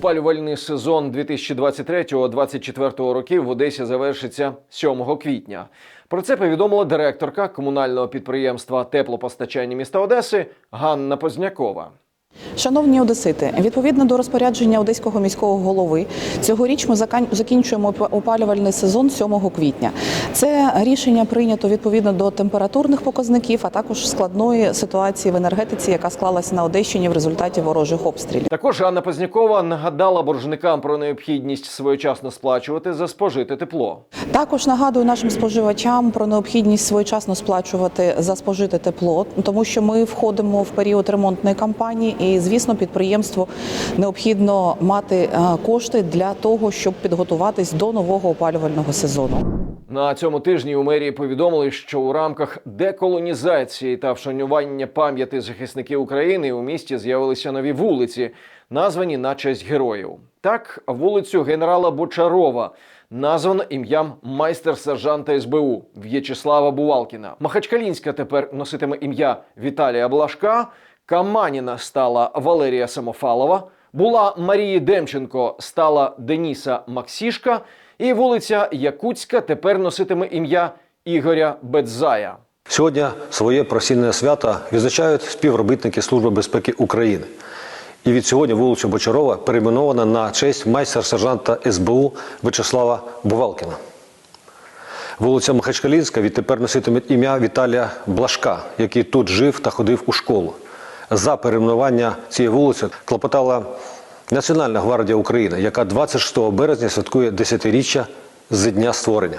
Опалювальний сезон 2023-2024 років в Одесі завершиться 7 квітня. Про це повідомила директорка комунального підприємства теплопостачання міста Одеси Ганна Познякова. Шановні одесити, відповідно до розпорядження одеського міського голови, цьогоріч ми закінчуємо опалювальний сезон 7 квітня. Це рішення прийнято відповідно до температурних показників, а також складної ситуації в енергетиці, яка склалася на Одещині в результаті ворожих обстрілів. Також Ганна Познякова нагадала боржникам про необхідність своєчасно сплачувати за спожите тепло. Також нагадую нашим споживачам про необхідність своєчасно сплачувати за спожите тепло, тому що ми входимо в період ремонтної кампанії, і звісно, підприємству необхідно мати е, кошти для того, щоб підготуватись до нового опалювального сезону. На цьому тижні у мерії повідомили, що у рамках деколонізації та вшанування пам'яті захисників України у місті з'явилися нові вулиці, названі на честь героїв. Так, вулицю генерала Бочарова названо ім'ям майстер-сержанта СБУ В'ячеслава Бувалкіна. Махачкалінська тепер носитиме ім'я Віталія Блашка. Каманіна стала Валерія Самофалова. Була Марії Демченко, стала Деніса Максішка. І вулиця Якутська тепер носитиме ім'я Ігоря Бедзая. Сьогодні своє професійне свято відзначають співробітники Служби безпеки України. І від сьогодні вулиця Бочарова перейменована на честь майстер-сержанта СБУ В'ячеслава Бувалкіна. Вулиця Махачкалінська відтепер носитиме ім'я Віталія Блашка, який тут жив та ходив у школу. За перейменування цієї вулиці клопотала Національна гвардія України, яка 26 березня святкує 10-річчя з дня створення.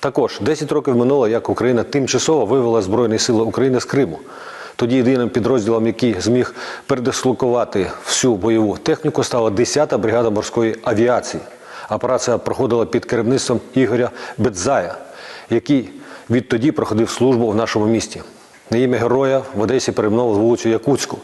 Також 10 років минуло, як Україна тимчасово вивела Збройні сили України з Криму. Тоді єдиним підрозділом, який зміг передислокувати всю бойову техніку, стала 10-та бригада морської авіації. Операція проходила під керівництвом Ігоря Бедзая, який відтоді проходив службу в нашому місті. На ім'я героя в Одесі перейменували вулицю Якутську,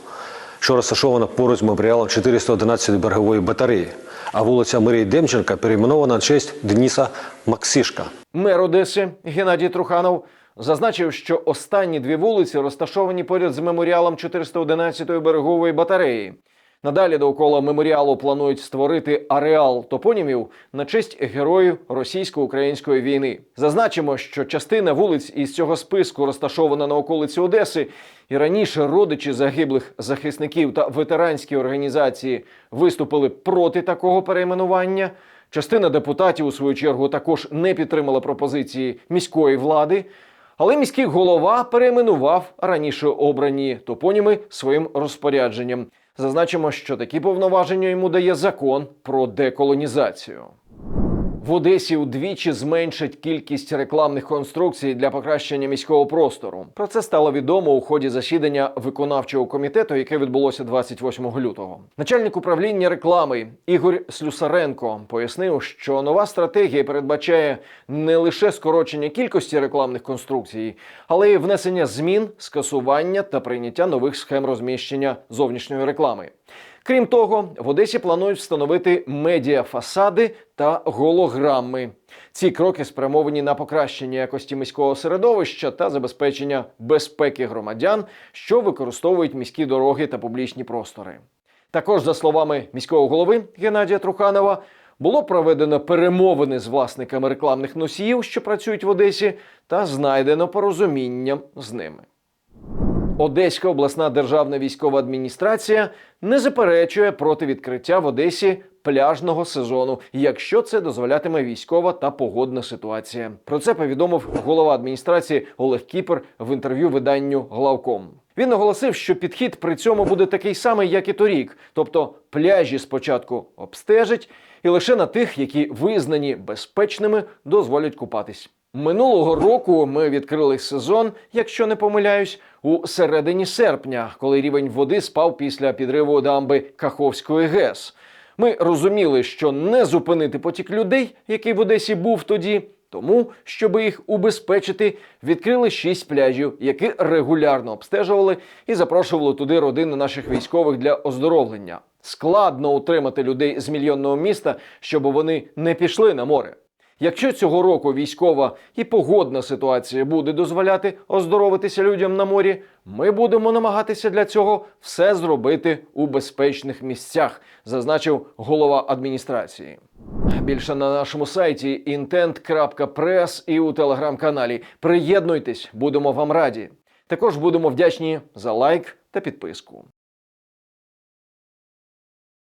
що розташована поруч з меморіалом 411 берегової батареї. А вулиця Марії Демченка перейменована на честь Дніса Максишка. Мер Одеси Геннадій Труханов зазначив, що останні дві вулиці розташовані поряд з меморіалом 411-ї берегової батареї. Надалі довкола меморіалу планують створити ареал топонімів на честь героїв російсько-української війни. Зазначимо, що частина вулиць із цього списку розташована на околиці Одеси, і раніше родичі загиблих захисників та ветеранські організації виступили проти такого перейменування. Частина депутатів, у свою чергу, також не підтримала пропозиції міської влади. Але міський голова перейменував раніше обрані топоніми своїм розпорядженням. Зазначимо, що такі повноваження йому дає закон про деколонізацію. В Одесі удвічі зменшать кількість рекламних конструкцій для покращення міського простору. Про це стало відомо у ході засідання виконавчого комітету, яке відбулося 28 лютого. Начальник управління реклами Ігор Слюсаренко пояснив, що нова стратегія передбачає не лише скорочення кількості рекламних конструкцій, але й внесення змін, скасування та прийняття нових схем розміщення зовнішньої реклами. Крім того, в Одесі планують встановити медіафасади та голограми. Ці кроки спрямовані на покращення якості міського середовища та забезпечення безпеки громадян, що використовують міські дороги та публічні простори. Також, за словами міського голови Геннадія Труханова, було проведено перемовини з власниками рекламних носіїв, що працюють в Одесі, та знайдено порозуміння з ними. Одеська обласна державна військова адміністрація не заперечує проти відкриття в Одесі пляжного сезону, якщо це дозволятиме військова та погодна ситуація. Про це повідомив голова адміністрації Олег Кіпер в інтерв'ю виданню Главком. Він наголосив, що підхід при цьому буде такий самий, як і торік, тобто пляжі спочатку обстежать, і лише на тих, які визнані безпечними, дозволять купатись. Минулого року ми відкрили сезон, якщо не помиляюсь, у середині серпня, коли рівень води спав після підриву дамби Каховської ГЕС. Ми розуміли, що не зупинити потік людей, який в Одесі був тоді. Тому, щоб їх убезпечити, відкрили шість пляжів, які регулярно обстежували і запрошували туди родини наших військових для оздоровлення. Складно утримати людей з мільйонного міста, щоб вони не пішли на море. Якщо цього року військова і погодна ситуація буде дозволяти оздоровитися людям на морі, ми будемо намагатися для цього все зробити у безпечних місцях, зазначив голова адміністрації. Більше на нашому сайті intent.press і у телеграм-каналі. Приєднуйтесь, будемо вам раді. Також будемо вдячні за лайк та підписку.